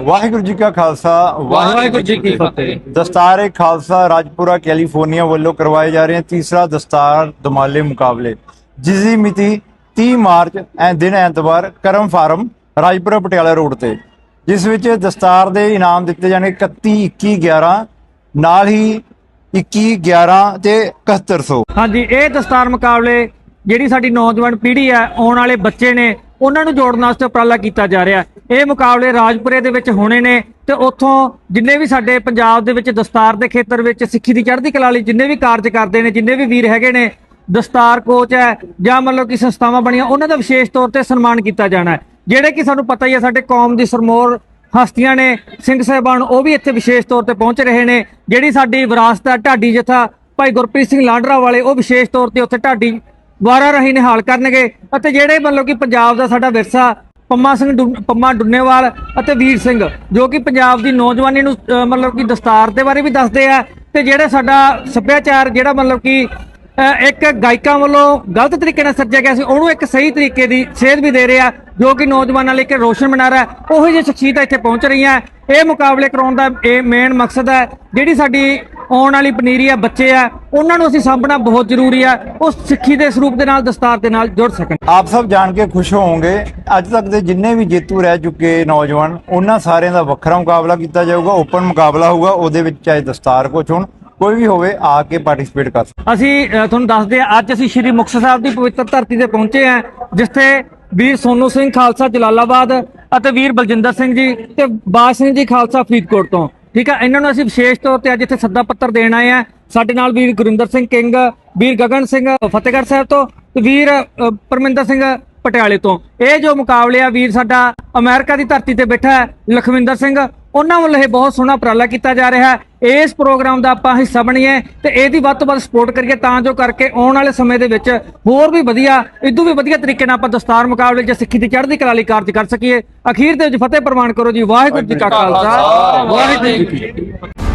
ਵਾਹਿਗੁਰੂ ਜੀ ਕਾ ਖਾਲਸਾ ਵਾਹਿਗੁਰੂ ਜੀ ਕੀ ਫਤਿਹ। ਦਸਤਾਰ ਖਾਲਸਾ ਰਾਜਪੁਰਾ ਕੈਲੀਫੋਰਨੀਆ ਵੱਲੋਂ ਕਰਵਾਏ ਜਾ ਰਹੇ ਤੀਸਰਾ ਦਸਤਾਰ ਦਮਾਲੇ ਮੁਕਾਬਲੇ। ਜਿਸ ਦੀ ਮਿਤੀ 30 ਮਾਰਚ ਐ ਦਿਨ ਐਤਵਾਰ ਕਰਮ ਫਾਰਮ ਰਾਜਪੁਰਾ ਪਟਿਆਲਾ ਰੋਡ ਤੇ। ਜਿਸ ਵਿੱਚ ਦਸਤਾਰ ਦੇ ਇਨਾਮ ਦਿੱਤੇ ਜਾਣਗੇ 31 21 11 ਨਾਲ ਹੀ 21 11 ਤੇ 7100 ਹਾਂਜੀ ਇਹ ਦਸਤਾਰ ਮੁਕਾਬਲੇ ਜਿਹੜੀ ਸਾਡੀ ਨੌਜਵਾਨ ਪੀੜ੍ਹੀ ਹੈ ਆਉਣ ਵਾਲੇ ਬੱਚੇ ਨੇ ਉਹਨਾਂ ਨੂੰ ਜੋੜਨ ਵਾਸਤੇ ਉਪਰਾਲਾ ਕੀਤਾ ਜਾ ਰਿਹਾ ਇਹ ਮੁਕਾਬਲੇ ਰਾਜਪੁਰੇ ਦੇ ਵਿੱਚ ਹੋਣੇ ਨੇ ਤੇ ਉੱਥੋਂ ਜਿੰਨੇ ਵੀ ਸਾਡੇ ਪੰਜਾਬ ਦੇ ਵਿੱਚ ਦਸਤਾਰ ਦੇ ਖੇਤਰ ਵਿੱਚ ਸਿੱਖੀ ਦੀ ਚੜ੍ਹਦੀ ਕਲਾ ਲਈ ਜਿੰਨੇ ਵੀ ਕਾਰਜ ਕਰਦੇ ਨੇ, ਜਿੰਨੇ ਵੀ ਵੀਰ ਹੈਗੇ ਨੇ, ਦਸਤਾਰ ਕੋਚ ਹੈ ਜਾਂ ਮਤਲਬ ਕਿ ਸੰਸਥਾਵਾਂ ਬਣੀਆਂ, ਉਹਨਾਂ ਦਾ ਵਿਸ਼ੇਸ਼ ਤੌਰ ਤੇ ਸਨਮਾਨ ਕੀਤਾ ਜਾਣਾ ਹੈ। ਜਿਹੜੇ ਕਿ ਸਾਨੂੰ ਪਤਾ ਹੀ ਹੈ, ਸਾਡੇ ਕੌਮ ਦੀ ਸਰਮੋਰ ਹਸਤੀਆਂ ਨੇ, ਸਿੰਘ ਸਾਹਿਬਾਨ, ਉਹ ਵੀ ਇੱਥੇ ਵਿਸ਼ੇਸ਼ ਤੌਰ ਤੇ ਪਹੁੰਚ ਰਹੇ ਨੇ। ਜਿਹੜੀ ਸਾਡੀ ਵਿਰਾਸਤ ਹੈ, ਢਾਡੀ ਜਥਾ ਭਾਈ ਗੁਰਪ੍ਰੀਤ ਸਿੰਘ ਲਾਂਡਰਾ ਵਾਲੇ, ਉਹ ਵਿਸ਼ੇਸ਼ ਤੌਰ ਤੇ ਉੱਥੇ ਢਾਡੀ ਵਾਰਾ ਰਹੀ ਨਿਹਾਲ ਕਰਨਗੇ ਅਤੇ ਜਿਹੜੇ ਮਤਲਬ ਕਿ ਪੰਜਾਬ ਦਾ ਸਾਡਾ ਵਿਰਸਾ, ਪੰਮਾ ਸਿੰਘ ਡੁ- ਪੰਮਾ ਡੁੰਨੇਵਾਲ ਅਤੇ ਵੀਰ ਸਿੰਘ, ਜੋ ਕਿ ਪੰਜਾਬ ਦੀ ਨੌਜਵਾਨੀ ਨੂੰ ਮਤਲਬ ਕਿ ਦਸਤਾਰ ਦੇ ਬਾਰੇ ਵੀ ਦੱਸਦੇ ਆ ਤੇ ਜਿਹੜਾ ਸਾਡਾ ਸੱਭਿਆਚਾਰ, ਜਿਹੜਾ ਮਤਲਬ ਕਿ ਇੱਕ ਗਾਇਕਾਂ ਵੱਲੋਂ ਗਲਤ ਤਰੀਕੇ ਨਾਲ ਸੱਜਿਆ ਗਿਆ ਸੀ, ਉਹਨੂੰ ਇੱਕ ਸਹੀ ਤਰੀਕੇ ਦੀ ਸੇਧ ਵੀ ਦੇ ਰਿਹਾ ਜੋ ਕਿ ਨੌਜਵਾਨਾਂ ਲਈ ਇੱਕ ਰੋਸ਼ਨ ਮਨਾਰਾ ਰਿਹਾ, ਉਹੋ ਜਿਹੀ ਸ਼ਖਸੀਅਤਾਂ ਇੱਥੇ ਪਹੁੰਚ ਰਹੀਆਂ। ਇਹ ਮੁਕਾਬਲੇ ਕਰਾਉਣ ਦਾ ਇਹ ਮੇਨ ਮਕਸਦ ਹੈ, ਜਿਹੜੀ ਸਾਡੀ ਆਉਣ ਵਾਲੀ ਪਨੀਰੀ ਆ ਬੱਚੇ ਆ ਉਹਨਾਂ ਨੂੰ ਅਸੀਂ ਸਾਂਭਣਾ ਬਹੁਤ ਜ਼ਰੂਰੀ ਆ ਉਹ ਸਿੱਖੀ ਦੇ ਸਰੂਪ ਦੇ ਨਾਲ ਦਸਤਾਰ ਦੇ ਨਾਲ ਜੁੜ ਸਕਣ। ਆਪ ਸਭ ਜਾਣ ਕੇ ਖੁਸ਼ ਹੋਵੋਗੇ ਅੱਜ ਤੱਕ ਦੇ ਜਿੰਨੇ ਵੀ ਜੇਤੂ ਰਹਿ ਚੁੱਕੇ ਨੌਜਵਾਨ ਉਹਨਾਂ ਸਾਰਿਆਂ ਦਾ ਵੱਖਰਾ ਮੁਕਾਬਲਾ ਕੀਤਾ ਜਾਊਗਾ ਓਪਨ ਮੁਕਾਬਲਾ ਹੋਊਗਾ ਉਹਦੇ ਵਿੱਚ ਚਾਹੇ ਦਸਤਾਰ ਕੋਚ ਹੋਣ ਕੋਈ ਵੀ ਹੋਵੇ ਆ ਕੇ ਪਾਰਟਿਸਿਪੇਟ ਕਰ ਅਸੀਂ ਤੁਹਾਨੂੰ ਦੱਸਦੇ ਹਾਂ ਅੱਜ ਅਸੀਂ ਸ਼੍ਰੀ ਮੁਕਤਸਰ ਸਾਹਿਬ ਦੀ ਪਵਿੱਤਰ ਧਰਤੀ ਤੇ ਪਹੁੰਚੇ ਹਾਂ ਜਿੱਥੇ ਵੀਰ ਸੋਨੂ ਸਿੰਘ ਖਾਲਸਾ ਜਲਾਲਾਬਾਦ ਅਤੇ ਵੀਰ ਬਲਜਿੰਦਰ ਸਿੰਘ ਜੀ ਤੇ ਬਾਜ ਸਿੰਘ ਜੀ ਖਾਲਸਾ ਫਰੀਦਕੋਟ ਤੋਂ। ਠੀਕ ਆ, ਇਹਨਾਂ ਨੂੰ ਅਸੀਂ ਵਿਸ਼ੇਸ਼ ਤੌਰ ਤੇ ਅੱਜ ਇੱਥੇ ਸੱਦਾ ਪੱਤਰ ਦੇਣ ਆਏ ਆ। ਸਾਡੇ ਨਾਲ ਵੀਰ ਗੁਰਿੰਦਰ ਸਿੰਘ ਕਿੰਗ, ਵੀਰ ਗਗਨ ਸਿੰਘ ਫਤਿਹਗੜ੍ਹ ਸਾਹਿਬ ਤੋਂ ਤੇ ਵੀਰ ਪਰਮਿੰਦਰ ਸਿੰਘ ਪਟਿਆਲੇ ਤੋਂ। ਇਹ ਜੋ ਮੁਕਾਬਲੇ ਆ ਵੀਰ, ਸਾਡਾ ਅਮਰੀਕਾ ਦੀ ਧਰਤੀ ਤੇ ਬੈਠਾ ਹੈ, ਲਖਵਿੰਦਰ ਸਿੰਘ, ਉਹਨਾਂ ਵੱਲੋਂ ਇਹ ਬਹੁਤ ਸੋਹਣਾ ਉਪਰਾਲਾ ਕੀਤਾ ਜਾ ਰਿਹਾ ਹੈ। ਇਸ ਪ੍ਰੋਗਰਾਮ ਦਾ ਆਪਾਂ ਹਿੱਸਾ ਬਣੀਏ ਤੇ ਇਹਦੀ ਵੱਧ ਤੋਂ ਵੱਧ ਸਪੋਰਟ ਕਰੀਏ ਤਾਂ ਜੋ ਕਰਕੇ ਆਉਣ ਵਾਲੇ ਸਮੇਂ ਦੇ ਵਿੱਚ ਹੋਰ ਵੀ ਵਧੀਆ ਇਦੋਂ ਵੀ ਵਧੀਆ ਤਰੀਕੇ ਨਾਲ ਆਪਾਂ ਦਸਤਾਰ ਮੁਕਾਬਲੇ ਜਾਂ ਸਿੱਖੀ ਦੀ ਚੜ੍ਹਦੀ ਕਲਾ ਲਈ ਕਾਰਜ ਕਰ ਸਕੀਏ। ਅਖੀਰ ਦੇ ਵਿੱਚ ਫਤਿਹ ਪ੍ਰਵਾਨ ਕਰੋ ਜੀ ਵਾਹਿਗੁਰੂ ਜੀ ਕਾ ਖਾਲਸਾ। ਵਾਹਿਗੁਰੂ ਜੀ ਕੀ ਫਤਿਹ।